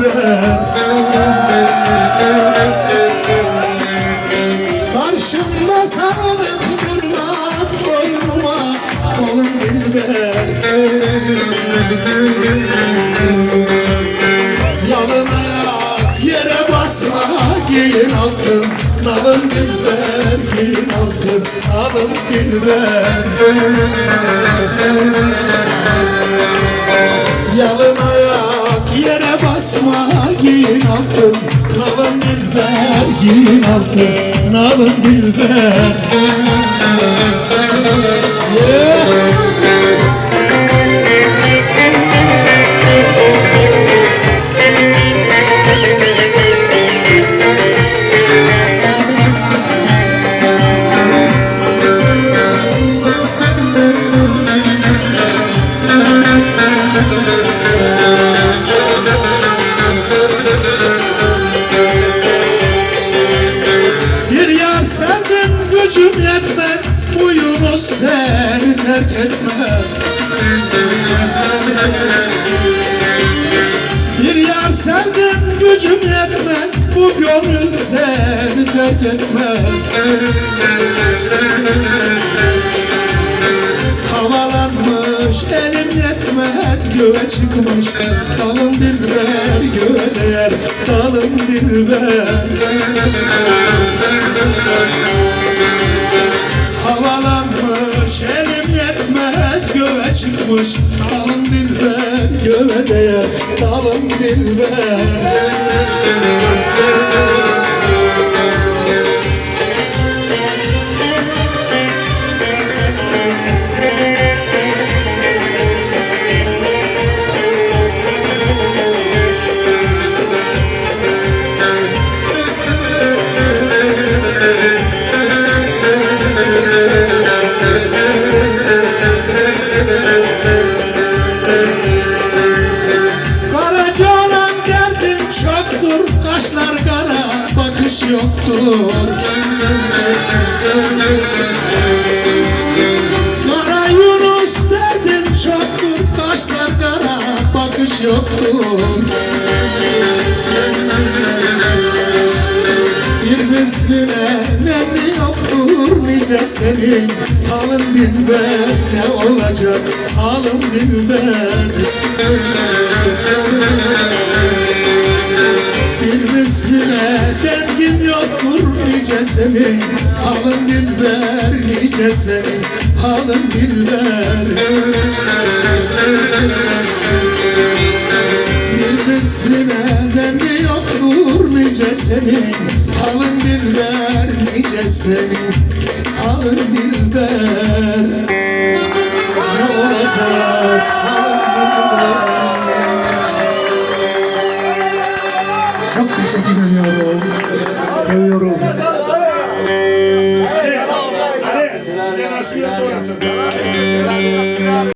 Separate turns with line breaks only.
dilber Karşımda sarılıp durma koynuma kolum dilber Yanına yere basma giyin altın Nalın dilber altın Nalın dilber giyin altın Nalın dilber giyin altın Nalın dilber Bu Yunus seni terk etmez. Bir yar sevdim gücüm yetmez Bu gönül seni terk etmez. Havalanmış elim yetmez göğe çıkmış. Dalım dilber göğe değer dalım dilber değer dalım dilber Karaca Kaşlar kara bakış yoktur. Kara Yunus derdim çoktur Kaşlar kara bakış yoktur. Bir misline nemli yoktur nice senin Halın dilber ne olacak halım dilber yoktur nice senin Halın dilber nice senin halın dilber. Bir misline dengi yoktur nice senin Halın dilber nice senin halın dilber. Ne olacak? Dilber. Çok teşekkür ediyorum. Seviyorum.